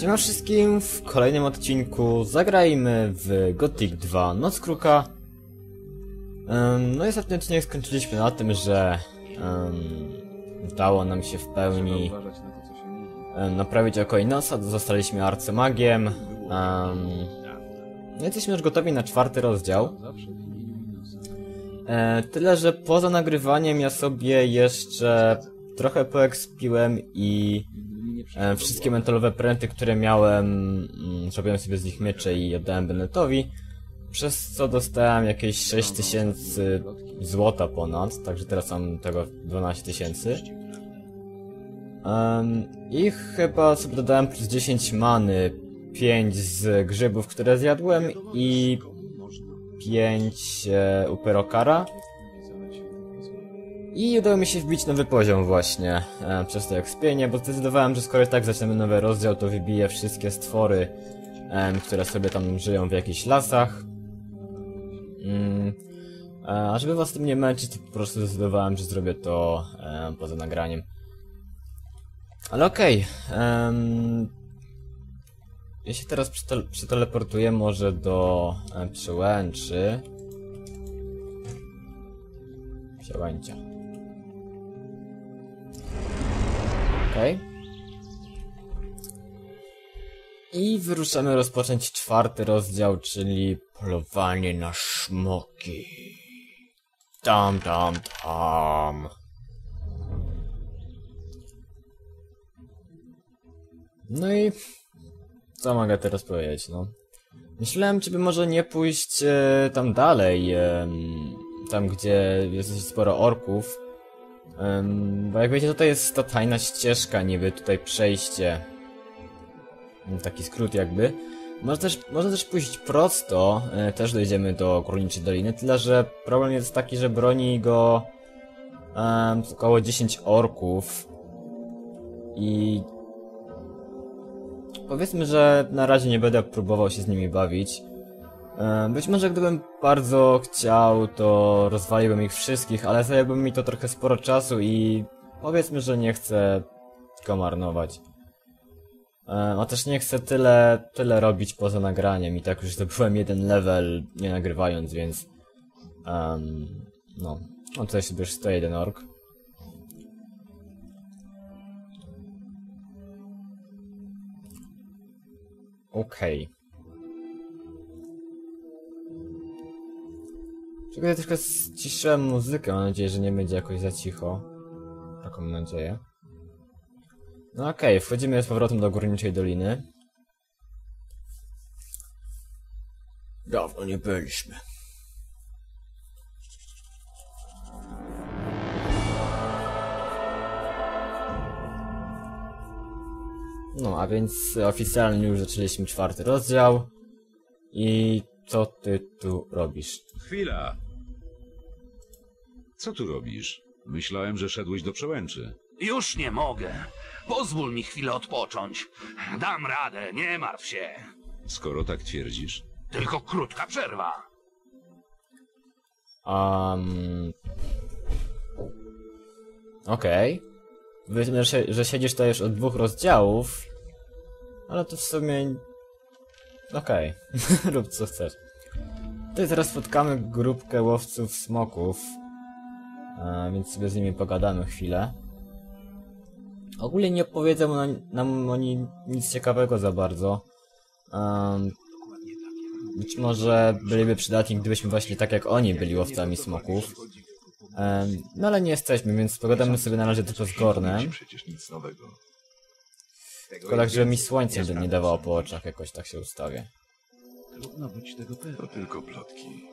Siema wszystkim, w kolejnym odcinku zagrajmy w Gothic 2 Noc Kruka. Em, No i ostatni odcinek skończyliśmy na tym, że em, udało nam się w pełni em, naprawić oko i nosa, zostaliśmy arcymagiem. em, No jesteśmy już gotowi na czwarty rozdział. E, tyle, że poza nagrywaniem ja sobie jeszcze trochę poekspiłem i wszystkie metalowe pręty, które miałem, mm, zrobiłem sobie z nich miecze i oddałem Bennetowi, przez co dostałem jakieś 6000 złota ponad, także teraz mam tego 12 tysięcy. I chyba sobie dodałem plus 10 many, 5 z grzybów, które zjadłem i 5 e, u Perokara. I udało mi się wbić nowy poziom właśnie e, przez to ekspienie, bo zdecydowałem, że skoro tak zaczynamy nowy rozdział, to wybiję wszystkie stwory, em, które sobie tam żyją w jakichś lasach. Mm, e, a żeby was tym nie męczyć, po prostu zdecydowałem, że zrobię to em, poza nagraniem. Ale okej. em, ja się teraz przetele- przeteleportuję może do e, przełęczy. Przełęcia. Okej. I wyruszamy rozpocząć czwarty rozdział, czyli polowanie na szmoki. Tam, tam, tam. No i co mogę teraz powiedzieć, no? Myślałem, czy by może nie pójść e, tam dalej, em, tam gdzie jest sporo orków. Bo jak wiecie, tutaj jest ta tajna ścieżka, niby tutaj przejście. Taki skrót jakby. Można też, można też pójść prosto, e, też dojdziemy do Górniczej Doliny, tyle że problem jest taki, że broni go em, około 10 orków. I Powiedzmy, że na razie nie będę próbował się z nimi bawić. E, Być może gdybym bardzo chciał, to rozwaliłbym ich wszystkich, ale zajęłoby mi to trochę sporo czasu i powiedzmy, że nie chcę go marnować. E, A też nie chcę tyle, tyle robić poza nagraniem i tak już zdobyłem jeden level nie nagrywając, więc... em, no, on tutaj sobie już stoi jeden ork. Okej. Czekaj, ja troszkę ściszyłem muzykę, mam nadzieję, że nie będzie jakoś za cicho. Taką nadzieję. No okej, wchodzimy z powrotem do Górniczej Doliny. Dawno nie byliśmy. No, a więc oficjalnie już zaczęliśmy czwarty rozdział. I co ty tu robisz? Chwila. Co tu robisz? Myślałem, że szedłeś do przełęczy. Już nie mogę. Pozwól mi chwilę odpocząć. Dam radę, nie martw się. Skoro tak twierdzisz. Tylko krótka przerwa. Um... Okej. Okay. Że, że siedzisz tutaj już od dwóch rozdziałów. Ale to w sumie... Okej. Rób co chcesz. Tutaj teraz spotkamy grupkę łowców smoków. Więc sobie z nimi pogadamy chwilę. Ogólnie nie opowiedzą nam, nam oni nic ciekawego za bardzo. Być może byliby przydatni, gdybyśmy właśnie tak jak oni byli łowcami smoków. No ale nie jesteśmy, więc pogadamy sobie na razie tylko z Gornem. Przecież nic nowego. Tylko tak, żeby mi słońce nie dawało po oczach, jakoś tak się ustawię. Trudno być tego. To tylko plotki.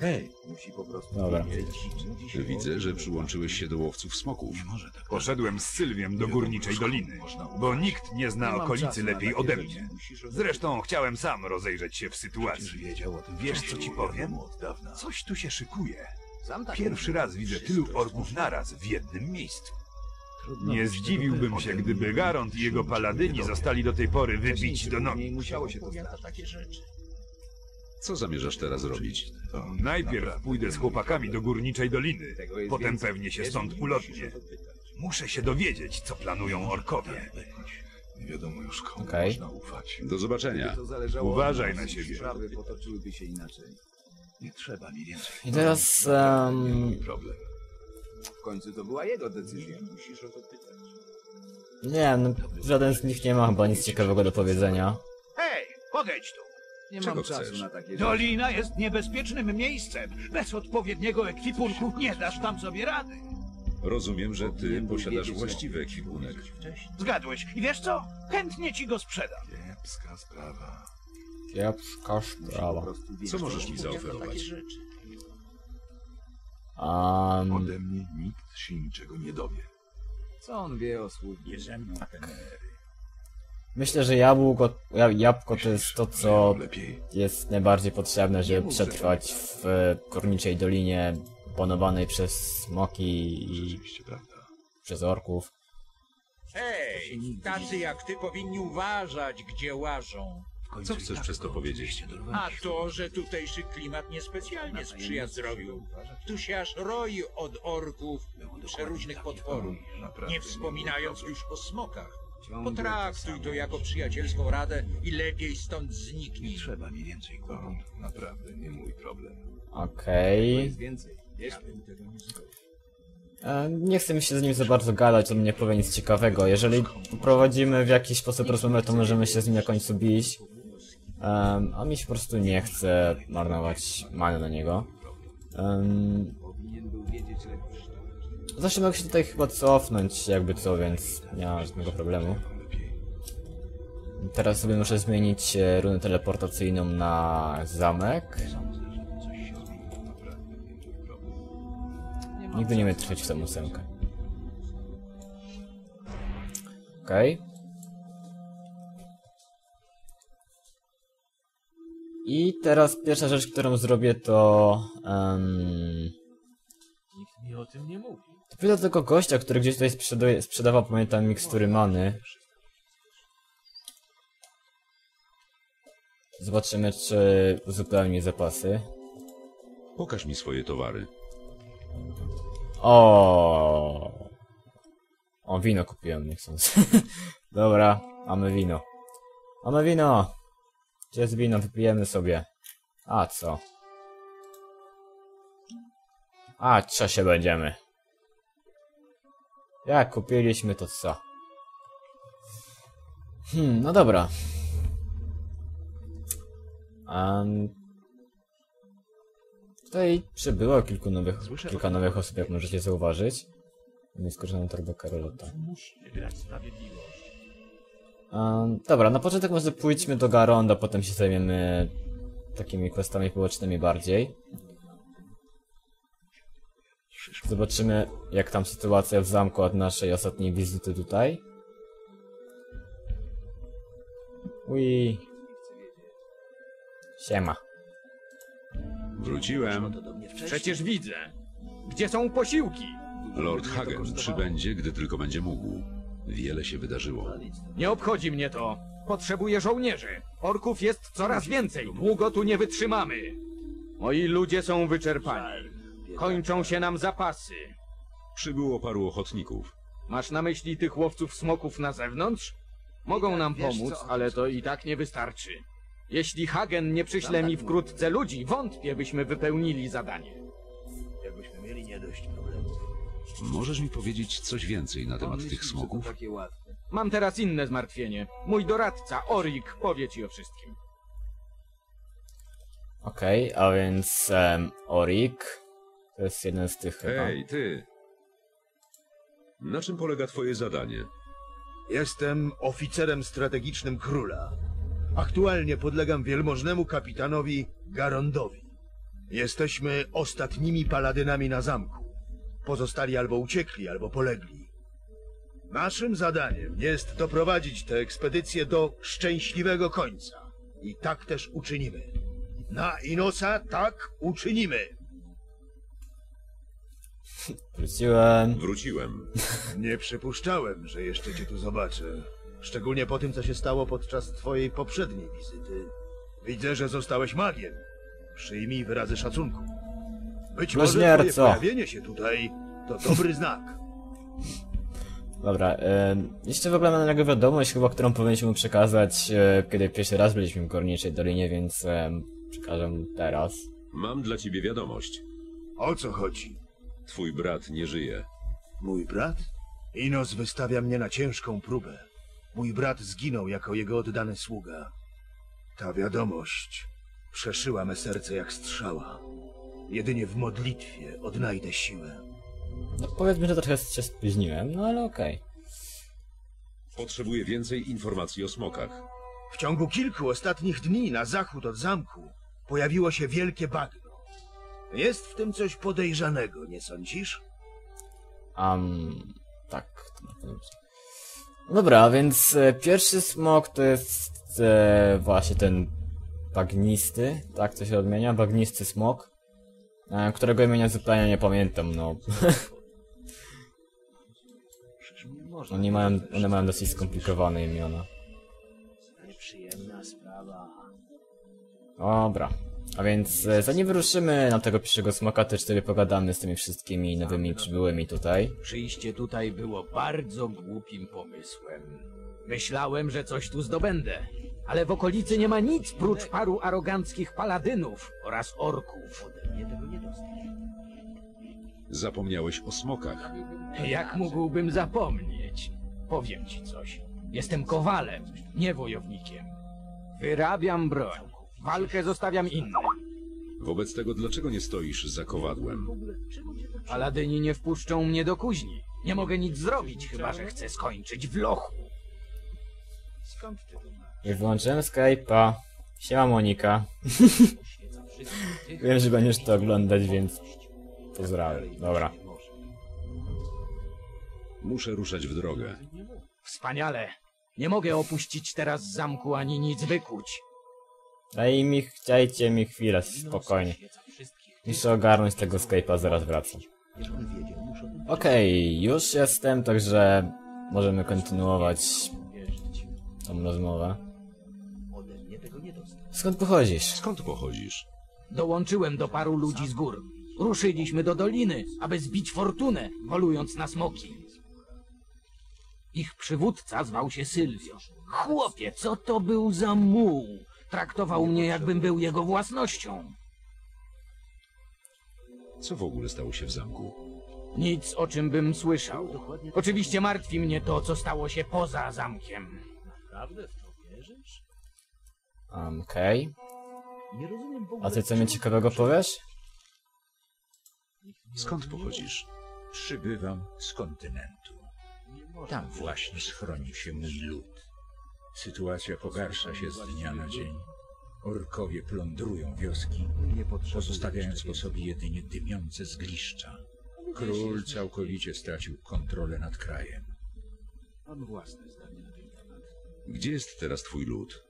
Hej, musi po prostu Dobra. wiedzieć, czym dzisiaj Widzę, że przyłączyłeś się do łowców smoków. Może tak. Poszedłem z Sylwiem do Górniczej Doliny, bo nikt nie zna okolicy lepiej ode mnie. Zresztą chciałem sam rozejrzeć się w sytuacji. wiedział o tym Wiesz, co ci powiem? wiadomo od dawna. Coś tu się szykuje. tak Pierwszy raz widzę tylu orków naraz w jednym miejscu. Nie zdziwiłbym się, gdyby Garont i jego paladyni zostali do tej pory wybici do nogi. musiało się to takie rzeczy. Co zamierzasz teraz robić? To Najpierw pójdę z chłopakami do Górniczej Doliny, potem pewnie się stąd ulotnię. Muszę się dowiedzieć, co planują orkowie. Nie wiadomo Już komu Okej. można ufać? Do zobaczenia. Uważaj na siebie. Sprawy potoczyłyby się inaczej. Nie trzeba mi więcej. I teraz... Em, problem. W końcu to była jego decyzja. Musisz o to pytać. nie no, żaden z nich nie ma chyba nic ciekawego do powiedzenia. Hej, podejdź tu. Nie Czego mam czasu chcesz? na takie rzeczy. Dolina jest niebezpiecznym miejscem. Bez odpowiedniego ekwipunku nie dasz tam sobie rady. Rozumiem, że ty Powinienem posiadasz wiedzieć właściwy ekwipunek. Zgadłeś. I wiesz co? Chętnie ci go sprzedam. Kiepska sprawa. Kiepska Po sprawa. prostu Co możesz mi zaoferować? takie rzeczy. Um, Ode mnie nikt się niczego nie dowie. Co on wie o służbie? Myślę, że jabłko, ja- jabłko to jest to, co jest najbardziej potrzebne, żeby przetrwać w Korniczej Dolinie panowanej przez smoki i przez orków. Hej, tacy jak ty powinni uważać, gdzie łażą. Co chcesz przez to powiedzieć? A to, że tutejszy klimat niespecjalnie sprzyja zdrowiu. Tu się aż roi od orków, przeróżnych potworów. Nie wspominając już o smokach. Potraktuj to jako przyjacielską radę i lepiej stąd zniknij. Trzeba mi więcej kłopot. Naprawdę nie mój problem. Okej. E, Nie chcę mi się z nim za bardzo gadać, on nie powie nic ciekawego. Jeżeli poprowadzimy w jakiś sposób rozmowę, to możemy się z nim na końcu bić. Em, a mi się po prostu nie chce marnować many na niego. Um, Zawsze mogę się tutaj chyba cofnąć, jakby co, więc nie ma żadnego problemu. Teraz sobie muszę zmienić e, runę teleportacyjną na zamek. Nigdy nie będę trafiać w tę ósemkę. Okej. I teraz pierwsza rzecz, którą zrobię to... Um, Mi o tym nie mówi. do tego gościa, który gdzieś tutaj sprzedawał, pamiętam, mikstury many. Zobaczymy, czy uzupełni zapasy. Pokaż mi swoje towary. O, o wino kupiłem, nie chcąc. Dobra, mamy wino. Mamy wino! Gdzie jest wino? Wypijemy sobie. A co? A co się będziemy? Jak kupiliśmy, to co? Hmm, no dobra. Um, tutaj przybyło kilku nowych, kilka nowych osób, jak możecie zauważyć. Nie skorzystam torba Karolota. Um, dobra, na początek może pójdźmy do Garonda, potem się zajmiemy takimi questami pobocznymi bardziej. Zobaczymy, jak tam sytuacja w zamku od naszej ostatniej wizyty tutaj. Ui. Siema. Wróciłem. Przecież widzę. Gdzie są posiłki? Lord Hagen przybędzie, gdy tylko będzie mógł. Wiele się wydarzyło. Nie obchodzi mnie to. Potrzebuję żołnierzy. Orków jest coraz więcej. Długo tu nie wytrzymamy. Moi ludzie są wyczerpani. Kończą się nam zapasy. Przybyło paru ochotników. Masz na myśli tych łowców smoków na zewnątrz? Mogą nam pomóc, ale to i tak nie wystarczy. Jeśli Hagen nie przyśle mi wkrótce ludzi, wątpię, byśmy wypełnili zadanie. Jakbyśmy mieli nie dość problemów. Możesz mi powiedzieć coś więcej na temat tych smoków? Mam teraz inne zmartwienie. Mój doradca, Orik, powie ci o wszystkim. Okej, a więc um, Orik. To jest jeden z tych chyba. Hej, ty! Na czym polega twoje zadanie? Jestem oficerem strategicznym króla. Aktualnie podlegam wielmożnemu kapitanowi Garondowi. Jesteśmy ostatnimi paladynami na zamku. Pozostali albo uciekli, albo polegli. Naszym zadaniem jest doprowadzić tę ekspedycję do szczęśliwego końca. I tak też uczynimy. Na Inosa tak uczynimy. Wróciłem. Wróciłem. Nie przypuszczałem, że jeszcze cię tu zobaczę. Szczególnie po tym, co się stało podczas twojej poprzedniej wizyty. Widzę, że zostałeś magiem. Przyjmij wyrazy szacunku. Być może twoje Bluźnierco. pojawienie się tutaj to dobry znak. Dobra, jeszcze w ogóle mam jego wiadomość, chyba którą powinniśmy mu przekazać, e, kiedy pierwszy raz byliśmy w Górniczej Dolinie, więc przekażę mu teraz. Mam dla ciebie wiadomość. O co chodzi? Twój brat nie żyje. Mój brat? Inos wystawia mnie na ciężką próbę. Mój brat zginął jako jego oddany sługa. Ta wiadomość przeszyła me serce jak strzała. Jedynie w modlitwie odnajdę siłę. No powiedzmy, że trochę się spóźniłem, no ale okej. Potrzebuję więcej informacji o smokach. W ciągu kilku ostatnich dni na zachód od zamku pojawiło się wielkie bagno. Jest w tym coś podejrzanego, nie sądzisz? Um, tak. to na pewno będzie. Dobra, więc e, pierwszy smok to jest e, właśnie ten bagnisty, tak to się odmienia, bagnisty smok, e, którego imienia zupełnie nie pamiętam, no. Oni mają, one mają dosyć skomplikowane imiona. Dobra. A więc e, zanim wyruszymy na tego pierwszego smoka, też sobie pogadamy z tymi wszystkimi nowymi przybyłymi tutaj. Przyjście tutaj było bardzo głupim pomysłem. Myślałem, że coś tu zdobędę, ale w okolicy nie ma nic prócz paru aroganckich paladynów oraz orków. Zapomniałeś o smokach. Jak mógłbym zapomnieć? Powiem ci coś. Jestem kowalem, nie wojownikiem. Wyrabiam broń. Walkę zostawiam innym. Wobec tego dlaczego nie stoisz za kowadłem? Paladyni nie wpuszczą mnie do kuźni. Nie mogę nic zrobić, chyba że chcę skończyć w lochu. I wyłączyłem Skype'a. Siema Monika. Wiem, że będziesz to oglądać, więc pozdrawiam. Dobra. Muszę ruszać w drogę. Wspaniale. Nie mogę opuścić teraz zamku ani nic wykuć. Daj mi, chciajcie mi chwilę, spokojnie. Muszę ogarnąć tego Skype'a, zaraz wracam. Okej, już jestem, także możemy kontynuować tą rozmowę. Skąd pochodzisz? Skąd pochodzisz? Dołączyłem do paru ludzi z gór. Ruszyliśmy do doliny, aby zbić fortunę, polując na smoki. Ich przywódca zwał się Sylwio. Chłopie, co to był za muł? Traktował mnie, jakbym był jego własnością. Co w ogóle stało się w zamku? Nic, o czym bym słyszał. Oczywiście martwi mnie to, co stało się poza zamkiem. Um, Okej. A ty co mnie ciekawego powiesz? Skąd pochodzisz? Przybywam z kontynentu. Tam właśnie schronił się mój lud. Sytuacja pogarsza się z dnia na dzień. Orkowie plądrują wioski, pozostawiając po sobie jedynie dymiące zgliszcza. Król całkowicie stracił kontrolę nad krajem. Gdzie jest teraz twój lud?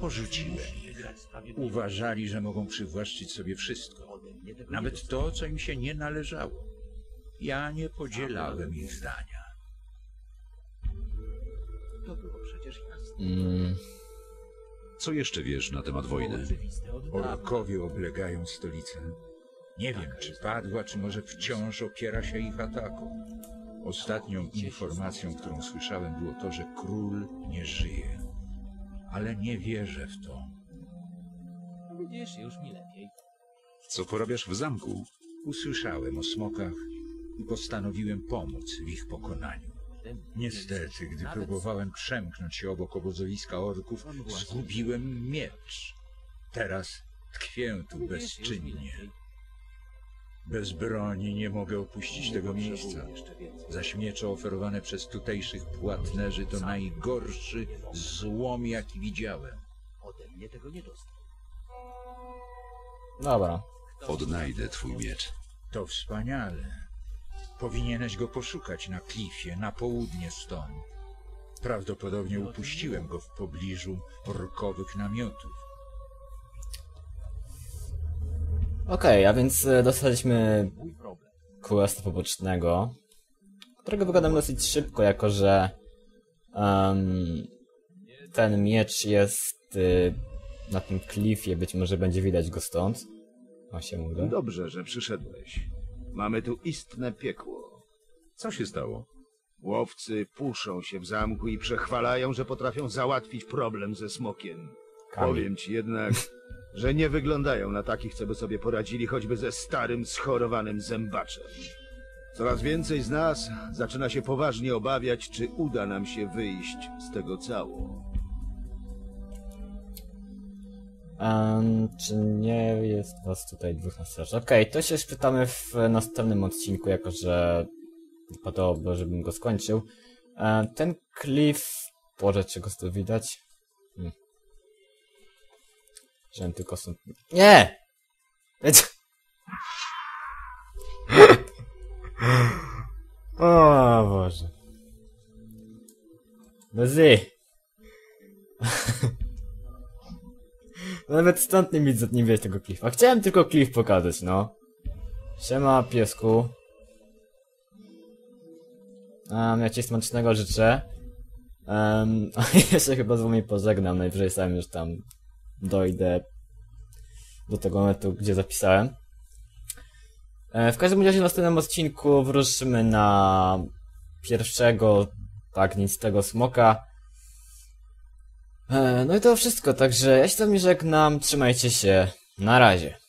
Porzuciłem ich. Uważali, że mogą przywłaszczyć sobie wszystko, nawet to, co im się nie należało. Ja nie podzielałem ich zdania. Mm, Co jeszcze wiesz na temat wojny? Orkowie oblegają stolicę. Nie wiem, czy padła, czy może wciąż opiera się ich atakom. Ostatnią informacją, którą słyszałem, było to, że król nie żyje. Ale nie wierzę w to. Co porabiasz w zamku? Usłyszałem o smokach i postanowiłem pomóc w ich pokonaniu. Niestety, gdy próbowałem przemknąć się obok obozowiska orków, zgubiłem miecz. Teraz tkwię tu bezczynnie. Bez broni nie mogę opuścić tego miejsca. Zaś miecze oferowane przez tutejszych płatnerzy to najgorszy złom, jaki widziałem. dobra. Odnajdę twój miecz. To wspaniale. Powinieneś go poszukać na klifie, na południe stąd. Prawdopodobnie upuściłem go w pobliżu orkowych namiotów. Okej, a więc e, dostaliśmy questa pobocznego, którego wygadam dosyć szybko, jako że em, ten miecz jest y, na tym klifie, być może będzie widać go stąd. O się uda. Dobrze, że przyszedłeś. Mamy tu istne piekło. Co się stało? Łowcy puszą się w zamku i przechwalają, że potrafią załatwić problem ze smokiem. Kamil. Powiem ci jednak, że nie wyglądają na takich, co by sobie poradzili choćby ze starym, schorowanym zębaczem. Coraz więcej z nas zaczyna się poważnie obawiać, czy uda nam się wyjść z tego cało. Em, czy nie jest was tutaj dwóch na straży? Okej, to się spytamy w następnym odcinku, jako że wypadałoby, żebym go skończył. E, ten klif... Boże, czego tu widać? Hmm. Wziąłem tylko są... Nie! O Boże. Bezy! Nawet stąd nie widzę, nie widzę tego klifa. Chciałem tylko klif pokazać, no. Siema, piesku. Um, ja ci smacznego życzę. Um, a jeszcze chyba z wami pożegnam, najwyżej sam już tam dojdę do tego momentu, gdzie zapisałem. E, w każdym razie w następnym odcinku wrócimy na pierwszego bagnistego smoka. E, no i to wszystko, także ja się z wami żegnam, trzymajcie się, na razie.